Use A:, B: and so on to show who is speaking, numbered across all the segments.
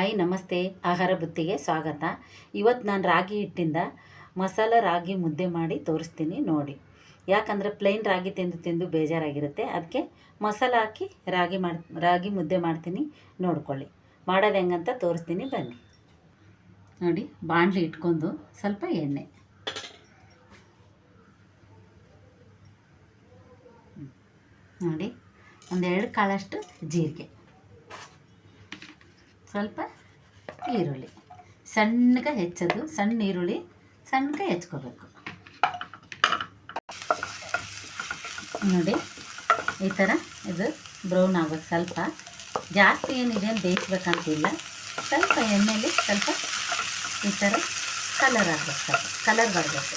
A: Hi, ನಮಸ್ತೆ, ಆಹಾರ ಬುತ್ತಿಗೆ ಸ್ವಾಗತ. ಇವತ್ತು ನಾನು ರಾಗಿ ಹಿಟ್ಟಿಂದ ಮಸಾಲ ರಾಗಿ ಮುದ್ದೆ ಮಾಡಿ ತೋರಿಸ್ತೀನಿ ನೋಡಿ. ಯಾಕಂದರೆ ಪ್ಲೈನ್ ರಾಗಿ ತಿಂದು ತಿಂದು ಬೇಜಾರಾಗಿರುತ್ತೆ. ಅದಕ್ಕೆ ಮಸಾಲ ಹಾಕಿ ರಾಗಿ ಮಾಡಿ, ರಾಗಿ ಮುದ್ದೆ ಮಾಡ್ತೀನಿ ನೋಡ್ಕೊಳ್ಳಿ. ಮಾಡೋದು ಹೆಂಗಂತ ತೋರಿಸ್ತೀನಿ ಬನ್ನಿ. ನೋಡಿ, ಬಾಣಲಿ ಇಟ್ಕೊಂಡು ಸ್ವಲ್ಪ ಎಣ್ಣೆ. ನೋಡಿ, ಒಂದೆರಡು ಕಾಳಷ್ಟು ಜೀರಿಗೆ. ಸ್ವಲ್ಪ ಈರುಳ್ಳಿ. ಸಣ್ಣಗೆ ಹೆಚ್ಚೋದು ಸಣ್ಣ ಈರುಳ್ಳಿ ಸಣ್ಣಗೆ ಹೆಚ್ಕೋಬೇಕು ನೋಡಿ, ಈ ಥರ ಇದು ಬ್ರೌನ್ ಆಗ್ಬೇಕು ಸ್ವಲ್ಪ. ಜಾಸ್ತಿ ಏನಿದೆ ಬೇಯಿಸ್ಬೇಕಂತಿಲ್ಲ. ಸ್ವಲ್ಪ ಎಣ್ಣೆಯಲ್ಲಿ ಸ್ವಲ್ಪ ಈ ಥರ ಕಲರ್ ಆಗಬೇಕು ಕಲರ್ ಬರಬೇಕು.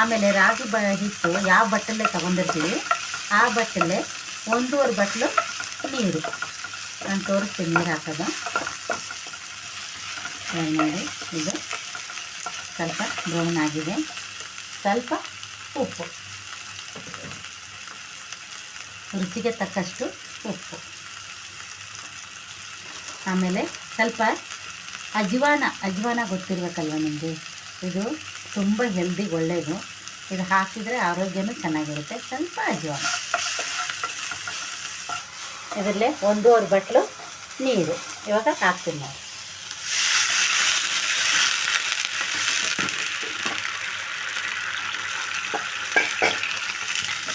A: ಆಮೇಲೆ ರಾಗಿ ಬ ಹಿಟ್ಟು ಯಾವ ಬಟ್ಟಲೇ ತೊಗೊಂಡಿರ್ತೀವಿ, ಆ ಬಟ್ಟಲೆ ಒಂದೂವರೆ ಬಟ್ಲು ನೀರು. ನಾನು ತೋರಿಸ್ತೀನಿ, ನೀರು ಹಾಕೋದು. ನೋಡಿ ಇದು ಸ್ವಲ್ಪ ಬ್ರೌನ್ ಆಗಿದೆ. ಸ್ವಲ್ಪ ಉಪ್ಪು. ರುಚಿಗೆ ತಕ್ಕಷ್ಟು ಉಪ್ಪು. ಆಮೇಲೆ ಸ್ವಲ್ಪ ಅಜ್ವಾನ ಅಜ್ವಾನ ಗೊತ್ತಿರಬೇಕಲ್ವ ನಿಮಗೆ? ಇದು ತುಂಬ ಹೆಲ್ದಿಗೆ ಒಳ್ಳೆಯದು ಇದು ಹಾಕಿದರೆ ಆರೋಗ್ಯನೂ ಚೆನ್ನಾಗಿರುತ್ತೆ. ಸ್ವಲ್ಪ ಅಜ್ವಾನ. ಇದರಲ್ಲೇ ಒಂದೂವರೆ ಬಟ್ಲು ನೀರು. ಇವಾಗ ಹಾಕ್ತೀನಿ ನಾವು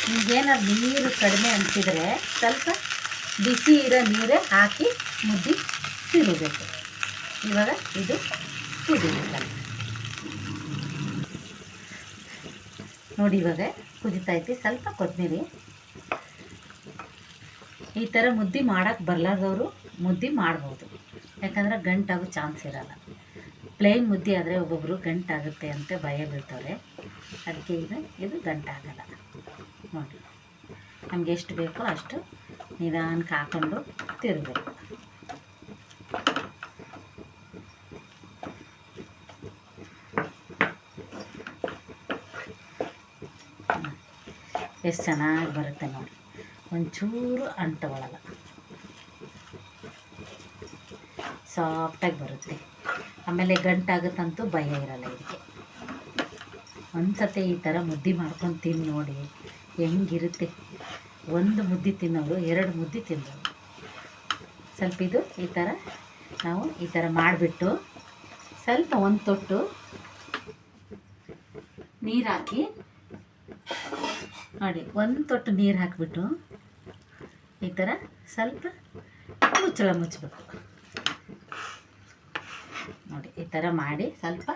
A: ನಿಮಗೇನಾದ್ರು ನೀರು ಕಡಿಮೆ ಅನಿಸಿದರೆ ಸ್ವಲ್ಪ ಬಿಸಿ ಇರೋ ನೀರೇ ಹಾಕಿ ಮುದ್ದಿ ತಿರುಗಬೇಕು. ಇವಾಗ ಇದು ಕುದಿಯುತ್ತ. ನೋಡಿ ಇವಾಗ ಕುದಿತೈತಿ ಸ್ವಲ್ಪ ಕೊತ್ತಂಬರಿ ಈ ಥರ ಮುದ್ದೆ ಮಾಡೋಕ್ಕೆ ಬರಲಾರ್ದವರು ಮುದ್ದೆ ಮಾಡ್ಬೋದು. ಯಾಕಂದ್ರೆ ಗಂಟಾಗೋ ಚಾನ್ಸ್ ಇರಲ್ಲ. ಪ್ಲೇನ್ ಮುದ್ದೆ ಆದರೆ ಒಬ್ಬೊಬ್ಬರು ಗಂಟಾಗುತ್ತೆ ಅಂತ ಭಯ ಬೀಳ್ತವ್ರೆ. ಅದಕ್ಕೆ ಇದು ಇದು ಗಂಟಾಗಲ್ಲ. ನೋಡಿ. ನಮ್ಗೆ ಎಷ್ಟು ಬೇಕೋ ಅಷ್ಟು ನಿಧಾನಕ್ಕೆ ಹಾಕೊಂಡು ತಿರುಗಬೇಕು ಎಷ್ಟು ಚೆನ್ನಾಗಿ ಬರುತ್ತೆ ನೋಡಿ. ಒಂಚೂರು ಅಂಟುಗಳಲ್ಲ ಸಾಫ್ಟಾಗಿ ಬರುತ್ತೆ. ಆಮೇಲೆ ಗಂಟಾಗುತ್ತಂತೂ ಭಯ ಇರಲ್ಲ ಇದಕ್ಕೆ. ಒಂದ್ಸತಿ ಈ ಥರ ಮುದ್ದೆ ಮಾಡ್ಕೊಂಡು ತಿಂದು ನೋಡಿ, ಹೆಂಗಿರುತ್ತೆ. ಒಂದು ಮುದ್ದೆ ತಿನ್ನೋರು, ಎರಡು ಮುದ್ದೆ ತಿನ್ನೋರು. ಸ್ವಲ್ಪ ಇದು ಈ ಥರ ನಾವು ಈ ಥರ ಮಾಡಿಬಿಟ್ಟು ಸ್ವಲ್ಪ ಒಂದು ತೊಟ್ಟು ನೀರು ಹಾಕಿ, ನೋಡಿ, ಒಂದು ತೊಟ್ಟು ನೀರು ಹಾಕಿಬಿಟ್ಟು ಈ ಥರ ಸ್ವಲ್ಪ ಮುಚ್ಚಳ ಮುಚ್ಚಬೇಕು. ನೋಡಿ, ಈ ಥರ ಮಾಡಿ ಸ್ವಲ್ಪ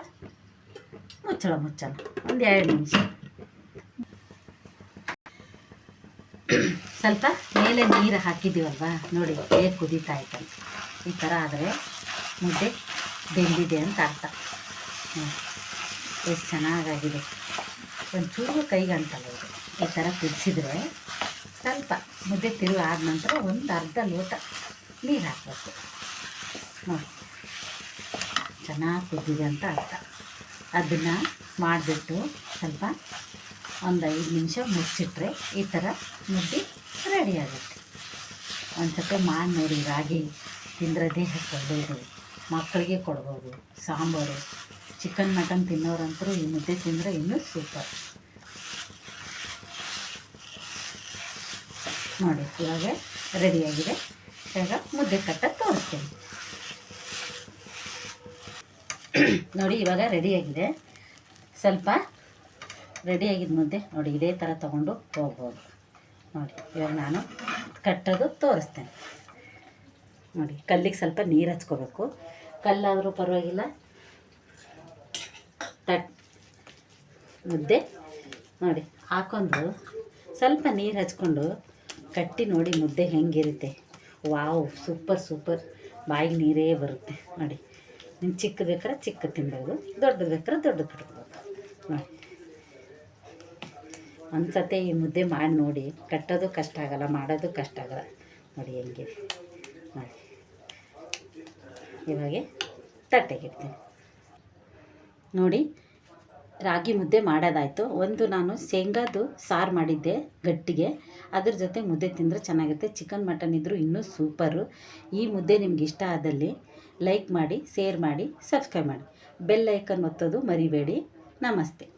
A: ಮುಚ್ಚಳ ಮುಚ್ಚಳ ಒಂದು ಎರಡು ನಿಮಿಷ. ಸ್ವಲ್ಪ ಮೇಲೆ ನೀರು ಹಾಕಿದ್ದೀವಲ್ವ? ನೋಡಿ, ಹೇಗೆ ಕುದೀತಾ ಇತ್ತಂತ ಈ ಥರ ಆದರೆ ಮುದ್ದೆ ಬೆಂದಿದೆ ಅಂತ ಅರ್ಥ. ಎಷ್ಟು ಚೆನ್ನಾಗಾಗಿದೆ. ಒಂಚೂರು ಕೈಗೆ ಅಂತಲ್ಲ ಈ ಥರ ಕುದಿಸಿದ್ರೆ ಸ್ವಲ್ಪ ಮುದ್ದೆ ತಿರು ಆದ ನಂತರ ಒಂದು ಅರ್ಧ ಲೋಟ ನೀರು ಹಾಕಬೇಕು. ನೋಡಿ, ಚೆನ್ನಾಗಿ ಕುದ್ದಿದೆ ಅಂತ ಅರ್ಥ. ಅದನ್ನು ಮಾಡಿಬಿಟ್ಟು ಸ್ವಲ್ಪ ಒಂದು ಐದು ನಿಮಿಷ ಮುಚ್ಚಿಟ್ರೆ ಈ ಥರ ಮುದ್ದೆ ರೆಡಿ ಆಗುತ್ತೆ. ಒಂದು ಸತಿ ಮಾಡಿ ನೋಡಿ ರಾಗಿ ತಿಂದರೆ ದೇಹಕ್ಕೆ ಒಳ್ಳೆಯದು ಮಕ್ಕಳಿಗೆ ಕೊಡ್ಬೋದು, ಸಾಂಬಾರು, ಚಿಕನ್, ಮಟನ್ ತಿನ್ನೋರಂತರೂ ಈ ಮುದ್ದೆ ತಿಂದರೆ ಇನ್ನೂ ಸೂಪರ್. ನೋಡಿ ಇವಾಗ ರೆಡಿಯಾಗಿದೆ ಇವಾಗ ಮುದ್ದೆ ಕಟ್ಟ ತೋರಿಸ್ತೀನಿ. ನೋಡಿ, ಇವಾಗ ರೆಡಿಯಾಗಿದೆ ಸ್ವಲ್ಪ ರೆಡಿಯಾಗಿದ್ದ ಮುದ್ದೆ. ನೋಡಿ, ಇದೇ ಥರ ತೊಗೊಂಡು ಹೋಗ್ಬೋದು. ನೋಡಿ, ಇವಾಗ ನಾನು ಕಟ್ಟೋದು ತೋರಿಸ್ತೇನೆ. ನೋಡಿ, ಕಲ್ಲಿಗೆ ಸ್ವಲ್ಪ ನೀರು ಹಚ್ಕೋಬೇಕು. ಕಲ್ಲಾದರೂ ಪರವಾಗಿಲ್ಲ. ತಟ್ ಮುದ್ದೆ. ನೋಡಿ ಹಾಕೊಂಡು ಸ್ವಲ್ಪ ನೀರು ಹಚ್ಕೊಂಡು ಕಟ್ಟಿ ನೋಡಿ ಮುದ್ದೆ ಹೆಂಗಿರುತ್ತೆ. Wow, super super. ಬಾಯಿಗೆ ನೀರೇ ಬರುತ್ತೆ. ನೋಡಿ ನಿಮ್ಮ ಚಿಕ್ಕ ಬೇಕಾದ್ರೆ ಚಿಕ್ಕ ತಿನ್ಬೋದು, ದೊಡ್ಡದು ಬೇಕಾರೆ ದೊಡ್ಡದು ಕಟ್ಬೋದು ನೋಡಿ ಒಂದು ಸತಿ ಈ ಮುದ್ದೆ ಮಾಡಿ ನೋಡಿ. ಕಟ್ಟೋದು ಕಷ್ಟ ಆಗಲ್ಲ, ಮಾಡೋದು ಕಷ್ಟ ಆಗಲ್ಲ. ನೋಡಿ ಹೆಂಗೆ ನೋಡಿ, ಇವಾಗೆ ತಟ್ಟೆಗಿಡ್ತೀನಿ ನೋಡಿ ರಾಗಿ ಮುದ್ದೆ ಮಾಡೋದಾಯಿತು. ಒಂದು ನಾನು ಶೇಂಗಾದು ಸಾರು ಮಾಡಿದ್ದೆ ಗಟ್ಟಿಗೆ. ಅದ್ರ ಜೊತೆ ಮುದ್ದೆ ತಿಂದರೆ ಚೆನ್ನಾಗಿರುತ್ತೆ. ಚಿಕನ್, ಮಟನ್ ಇದ್ದರೂ ಇನ್ನೂ ಸೂಪರು. ಈ ಮುದ್ದೆ ನಿಮ್ಗೆ ಇಷ್ಟ ಆದಲ್ಲಿ ಲೈಕ್ ಮಾಡಿ, ಶೇರ್ ಮಾಡಿ, ಸಬ್ಸ್ಕ್ರೈಬ್ ಮಾಡಿ. ಬೆಲ್ ಐಕನ್ ಒತ್ತೋದು ಮರಿಬೇಡಿ. ನಮಸ್ತೆ.